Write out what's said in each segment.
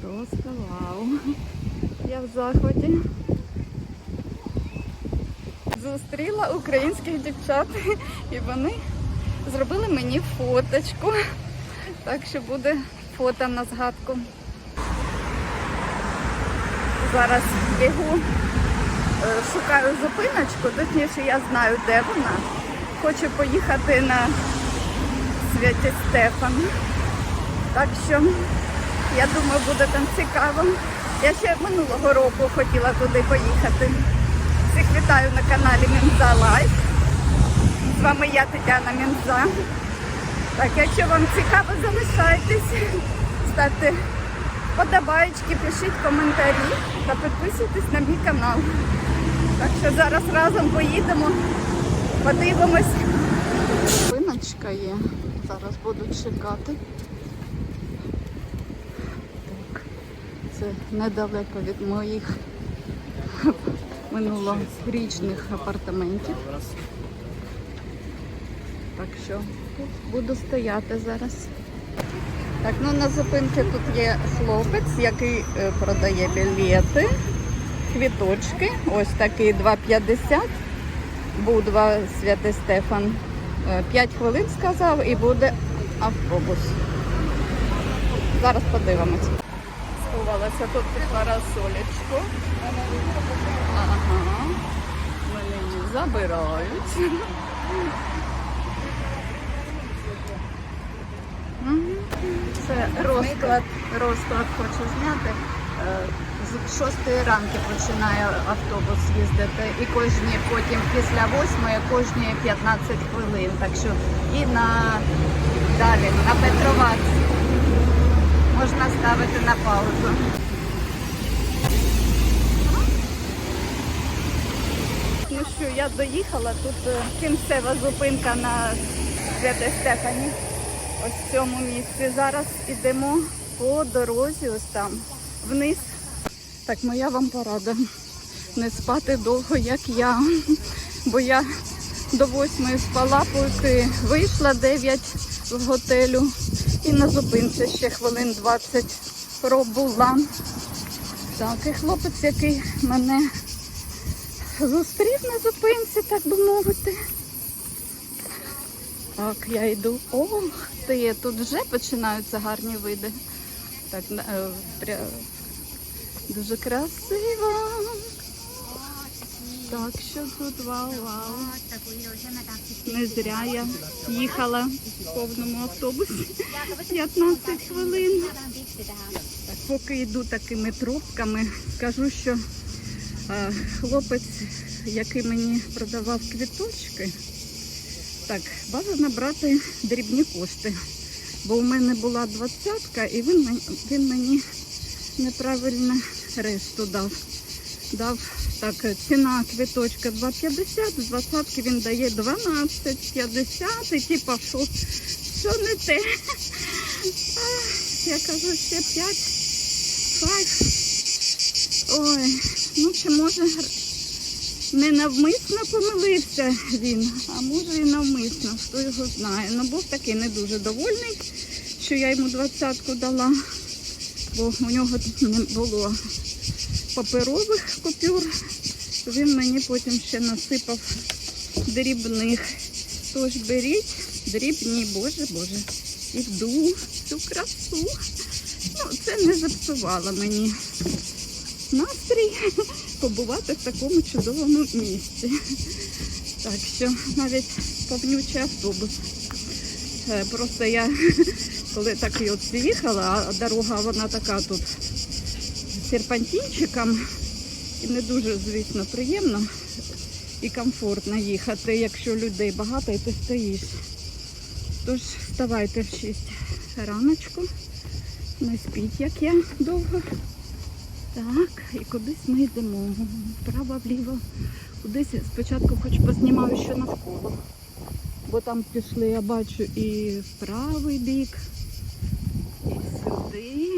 Просто вау. Я в захваті. Зустріла українських дівчат і вони зробили мені фоточку. Так що буде фото на згадку. Зараз бігу, е, шукаю зупиночку, точніше я знаю, де вона. Хочу поїхати на святі Стефан. Так що я думаю, буде там цікаво. Я ще минулого року хотіла туди поїхати. Всіх вітаю на каналі Мінза Лайф. З вами я Тетяна Мінза. Так, якщо вам цікаво, залишайтесь, ставте подобаєчки, пишіть коментарі та підписуйтесь на мій канал. Так що зараз разом поїдемо, подивимось. Спиночка є. Зараз буду чекати. Це недалеко від моїх минулорічних апартаментів. Так що тут буду стояти зараз. Так, ну на зупинці тут є хлопець, який е, продає білети, квіточки. Ось такий 2,50. Будва Святий Стефан. 5 хвилин сказав і буде автобус. Зараз подивимось. Сховалася тут під парасолечку. Ага. Мене її забирають. Це розклад, розклад хочу зняти. Е, З 6 ранки починає автобус їздити і кожні потім після 8 кожні 15 хвилин. Так що і на далі на Петровац можна ставити на паузу. Ну що, я доїхала, тут е, кінцева зупинка на Святе Стефані. Ось в цьому місці. Зараз йдемо по дорозі, ось там, вниз. Так, моя вам порада. Не спати довго, як я. Бо я до восьмої спала, поки вийшла 9 в готелю. І на зупинці ще хвилин 20 пробула. Так, і хлопець, який мене зустрів на зупинці, так би мовити. Так, я йду. Ох ти, тут вже починаються гарні види. Так, е, пря... дуже красиво. Так, що тут вау-вау. Не зря я їхала повному автобусі 15 хвилин. Поки йду такими трубками, скажу, що е, хлопець, який мені продавав квіточки, так, бажано брати дрібні кошти. Бо у мене була двадцятка і він, він мені неправильно решту дав. Дав так, ціна квіточка 2,50, з двадцятки він дає 12,50 і типа що, що не те. Я кажу, ще 5, 5. Ой, ну чи може не навмисно помилився він, а може і навмисно, хто його знає. Ну був такий не дуже довольний, що я йому двадцятку дала, бо у нього не було паперових купюр. Він мені потім ще насипав дрібних. Тож беріть дрібні, боже, боже, іду цю красу. Ну, це не запсувало мені настрій побувати в такому чудовому місці. Так що навіть повнючий автобус. Е, Просто я коли так і от їхала, а дорога вона така тут з серпантинчиком. І не дуже, звісно, приємно і комфортно їхати, якщо людей багато і ти стоїш. Тож вставайте в 6 раночку, не спіть, як я довго. Так, і кудись ми йдемо. Вправо, вліво. Кудись спочатку хоч познімаю, що навколо. Бо там пішли, я бачу, і правий бік, і сюди,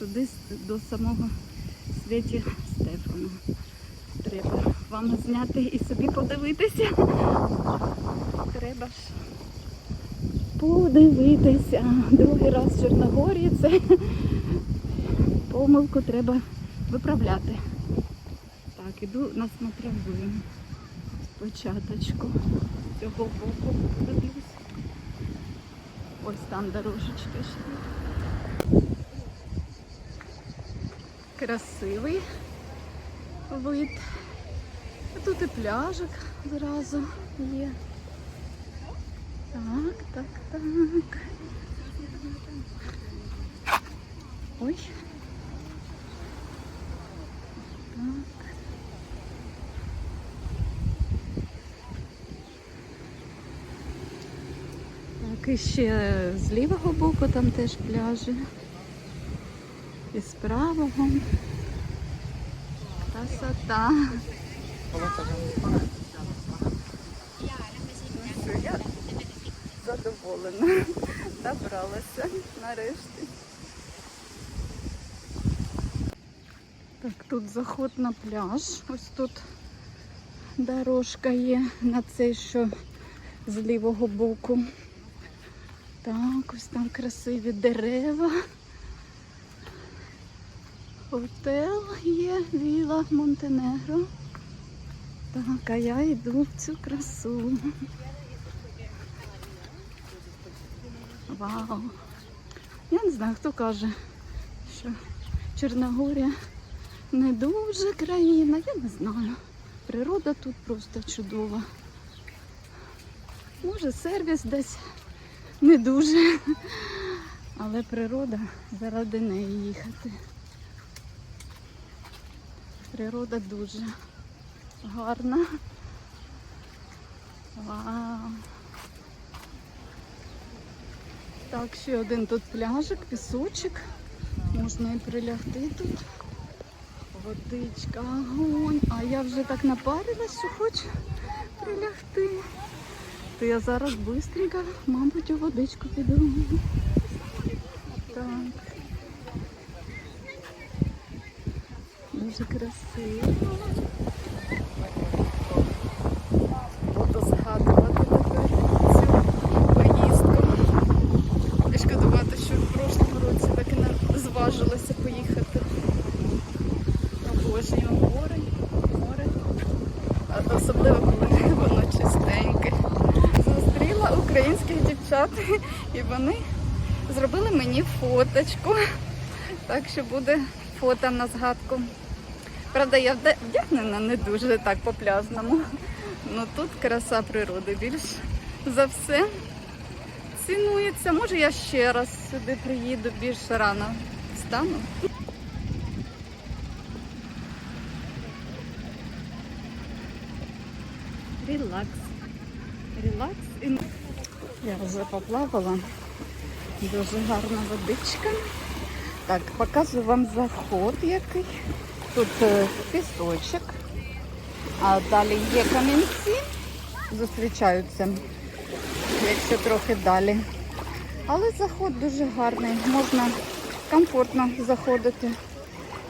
туди до самого святі Стефана. Треба вам зняти і собі подивитися. Треба ж подивитися. Другий раз в Чорногорії це помилку треба виправляти. Так, іду на смотровую. Спочаточку. Цього боку подивлюсь. Ось там дорожечка ще. Красивий вид. Тут і пляжик зразу є. Так, так, так. Ой. Так. Так, і ще з лівого боку там теж пляжі. І з правого. Красота. Я задоволена. Добралася нарешті. Так, тут заход на пляж. Ось тут дорожка є на цей, що з лівого боку. Так, ось там красиві дерева. Готел є Віла Монтенегро. Так, а я йду в цю красу. Вау. Я не знаю, хто каже, що Чорногорія не дуже країна, я не знаю. Природа тут просто чудова. Може, сервіс десь не дуже, але природа заради неї їхати. Природа дуже гарна. Вау. Так, ще один тут пляжик, пісочок. Можна і прилягти тут. Водичка, огонь. А я вже так напарилась, що хочу прилягти. То я зараз швидко, мабуть, у водичку піду. Так. Дуже красиво. Буду згадувати тепер цю поїздку. І шкодувати, що в прошлому році так і не зважилася поїхати. Обожнюю море, море. Особливо, коли воно чистеньке. Зустріла українських дівчат, і вони зробили мені фоточку. Так що буде фото на згадку. Правда, я вдягнена не дуже так по пляжному. Ну тут краса природи більш за все цінується. Може я ще раз сюди приїду більш рано встану. Релакс. Релакс. Я вже поплавала. Дуже гарна водичка. Так, показую вам заход який. Тут е, пісочок, а далі є камінці, зустрічаються, якщо трохи далі. Але заход дуже гарний, можна комфортно заходити.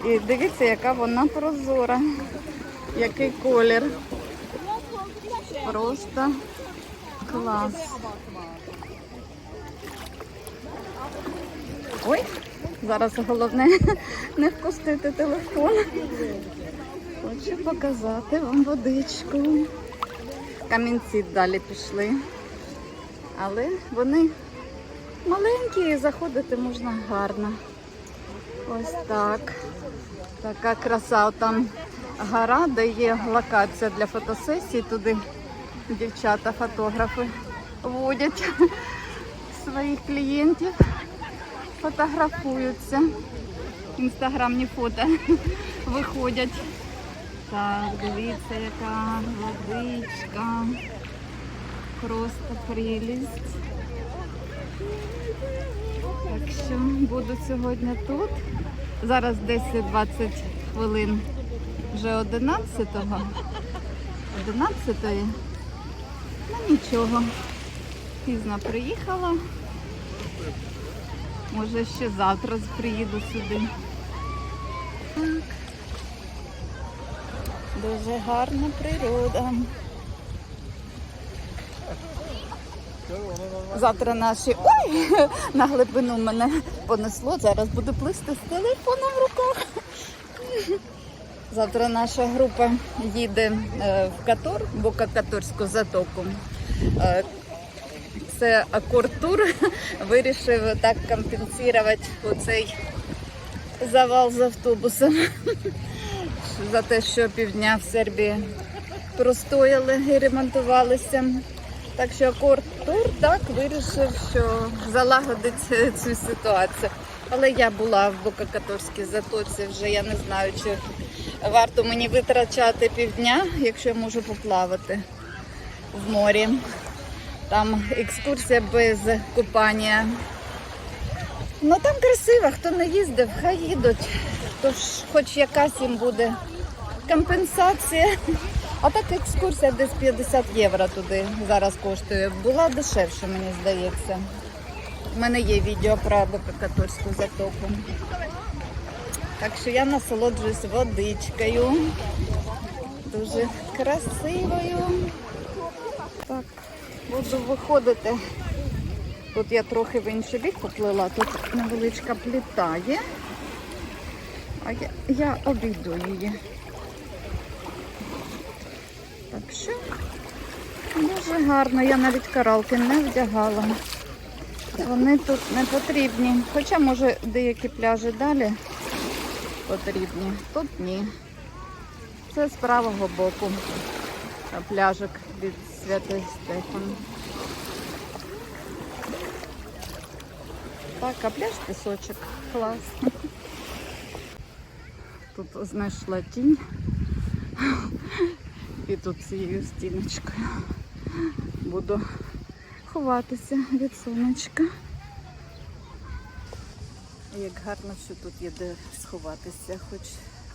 І дивіться, яка вона прозора, який колір. Просто клас. Ой, зараз головне не впустити телефон. Хочу показати вам водичку. Камінці далі пішли. Але вони маленькі і заходити можна гарно. Ось так. Така краса. Там гора, де є локація для фотосесій. Туди дівчата, фотографи водять своїх клієнтів фотографуються. Інстаграмні фото виходять. Так, дивіться, яка водичка. Просто прелість. Так що буду сьогодні тут. Зараз десь 20 хвилин вже 11-го. 11-ї. Ну нічого. Пізно приїхала. Може ще завтра приїду сюди. Дуже гарна природа. Завтра наші. Ой! На глибину мене понесло. Зараз буду плисти з телефоном в руках. Завтра наша група їде е, в Катор, в Бокакаторську затоку. Це Акортур вирішив так компенсувати оцей завал з автобусом за те, що півдня в Сербії простояли і ремонтувалися. Так що Акортур так вирішив, що залагодить цю ситуацію. Але я була в Бокакаторській затоці, вже я не знаю, чи варто мені витрачати півдня, якщо я можу поплавати в морі. Там екскурсія без купання. Ну там красиво, хто не їздив, хай їдуть. Тож хоч якась їм буде компенсація. А так екскурсія десь 50 євро туди зараз коштує. Була дешевше, мені здається. У мене є відео про Бокакаторську затоку. Так що я насолоджуюсь водичкою. Дуже красивою. Так, буду виходити. Тут я трохи в інший бік поплила, тут невеличка пліта є. А я, я обійду її. Так що дуже гарно. Я навіть каралки не вдягала. Вони тут не потрібні. Хоча, може, деякі пляжі далі потрібні. Тут ні. Це з правого боку пляжик від Святий Стефан. Так, а пляж пісочок. Клас. Тут знайшла тінь. І тут цією стіночкою буду ховатися від сонечка. Як гарно, що тут є де сховатися, хоч,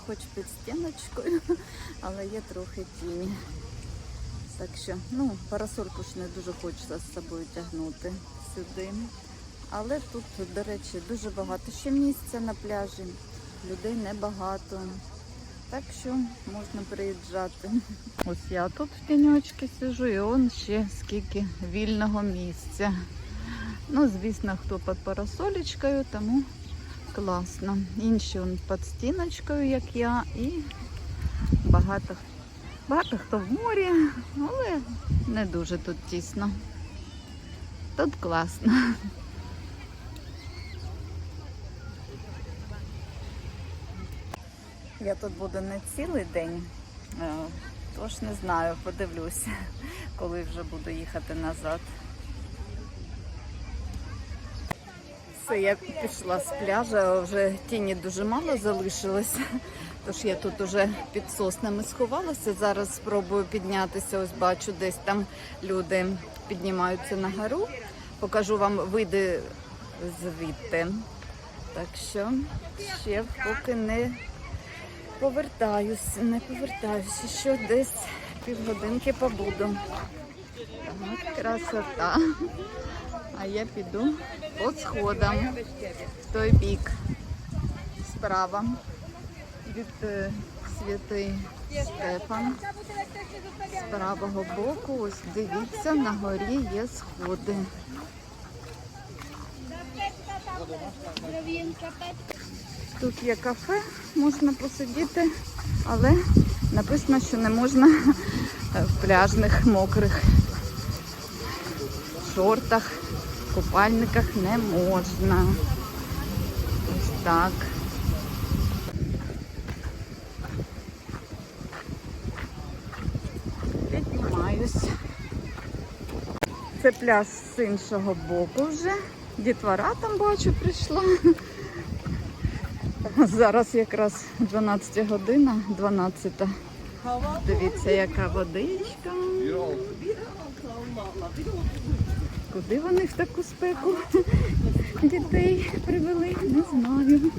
хоч під стіночкою, але є трохи тіні. Так що, ну, парасольку ж не дуже хочеться з собою тягнути сюди. Але тут, до речі, дуже багато ще місця на пляжі. Людей небагато. Так що можна приїжджати. Ось я тут в тіньочці сижу і он ще скільки вільного місця. Ну, звісно, хто під парасолечкою, тому класно. Інші он під стіночкою, як я, і багато, багато хто в морі, але не дуже тут тісно. Тут класно. Я тут буду не цілий день, е, тож не знаю, подивлюся, коли вже буду їхати назад. Все, я пішла з пляжа, вже тіні дуже мало залишилося. Тож я тут уже під соснами сховалася. Зараз спробую піднятися. Ось бачу, десь там люди піднімаються на гору. Покажу вам види звідти. Так що ще поки не повертаюся, не повертаюся, що десь півгодинки побуду. Так, красота. А я піду по сходам в той бік. Справа від е, святий Стефан. З правого боку, ось дивіться, на горі є сходи. Тут є кафе, можна посидіти, але написано, що не можна в пляжних мокрих шортах, купальниках не можна. Ось так. Піднімаюсь. Це пляж з іншого боку вже. Дітвора там бачу прийшла. Зараз якраз 12 година, 12. Дивіться, яка водичка. Куди вони в таку спеку дітей привели, не знаю.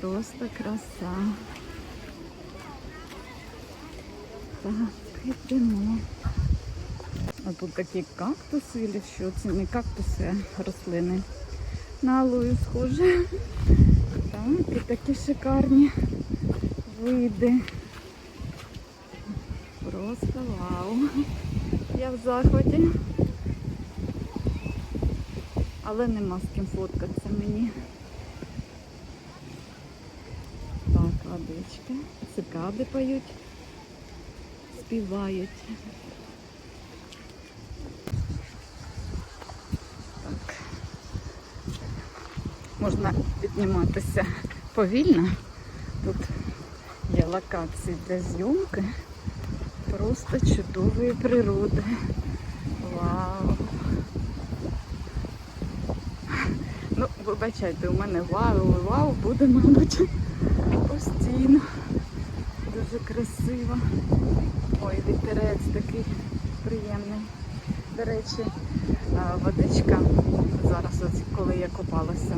Просто краса. Так, йдемо. А тут такі кактуси, чи що це не кактуси, а рослини. На алою схоже. Так, і такі шикарні види. Просто вау. Я в захваті. Але нема з ким фоткатися мені. Так, водичка. Цикади поють, співають. Так. Можна підніматися повільно. Тут є локації для зйомки. Просто чудової природи. Вау! Ну, вибачайте, у мене вау, вау буде, мабуть, постійно. Дуже красиво. Ой, вітерець такий приємний. До речі, водичка зараз, ось коли я купалася,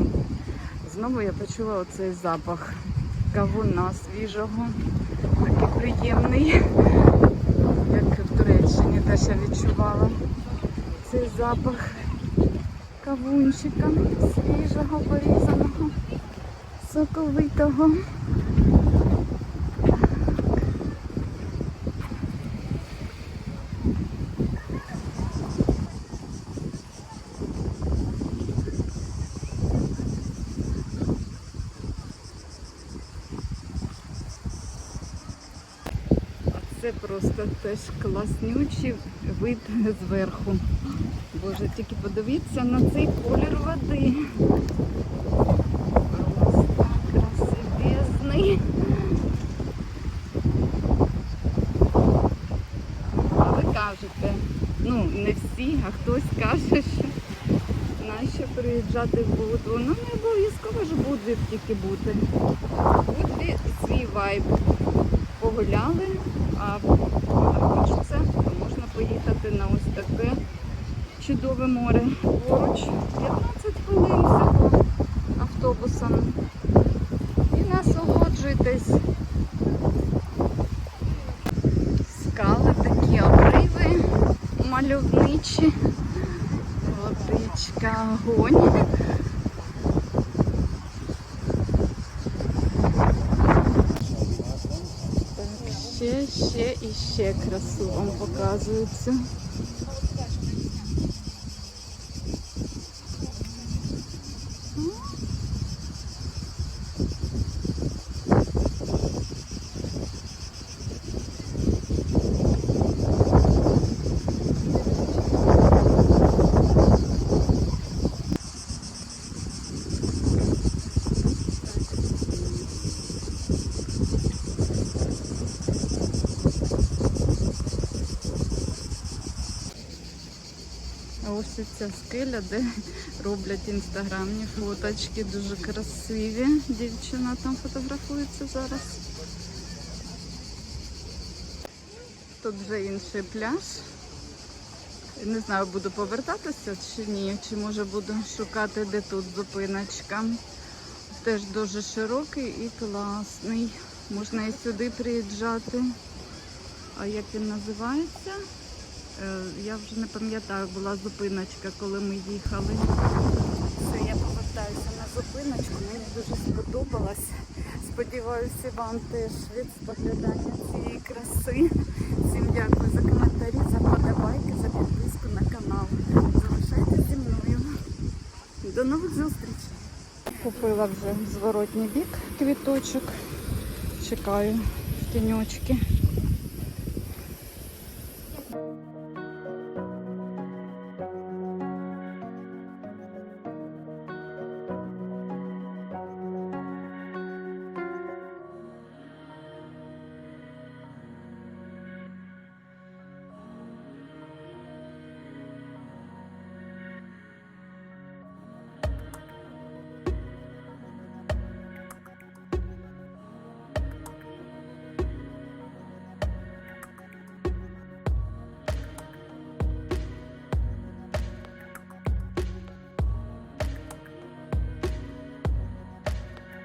знову я почула оцей запах кавуна свіжого. Такий приємний, як в Туреччині теж я відчувала цей запах кавунчика свіжого, порізаного, соковитого. А Це просто теж класнючий вид зверху. Боже, тільки подивіться на цей колір води. Просто красивезний. А ви кажете, ну не всі, а хтось каже, що нащо приїжджати в Будву. Ну не обов'язково ж в Будві тільки бути. В Будві свій вайб. Погуляли, а хочеться, то можна поїхати на ось таке чудове море поруч. 15 хвилин всього автобусом. І насолоджуйтесь. Скали такі обриви мальовничі. Водичка, огонь. Ще, ще і ще красу вам показується. А Ось і ця скеля, де роблять інстаграмні фоточки, дуже красиві. Дівчина там фотографується зараз. Тут вже інший пляж. Не знаю, буду повертатися чи ні, чи може буду шукати, де тут зупиночка. Теж дуже широкий і класний. Можна і сюди приїжджати. А як він називається? Е, Я вже не пам'ятаю, була зупиночка, коли ми їхали. Все, я повертаюся на зупиночку, мені дуже сподобалось. Сподіваюся, вам теж від споглядання цієї краси. Всім дякую за коментарі, за подобайки, за підписку на канал. Залишайтеся зі мною. До нових зустрічей. Купила вже зворотній бік квіточок. Чекаю в тіньочки.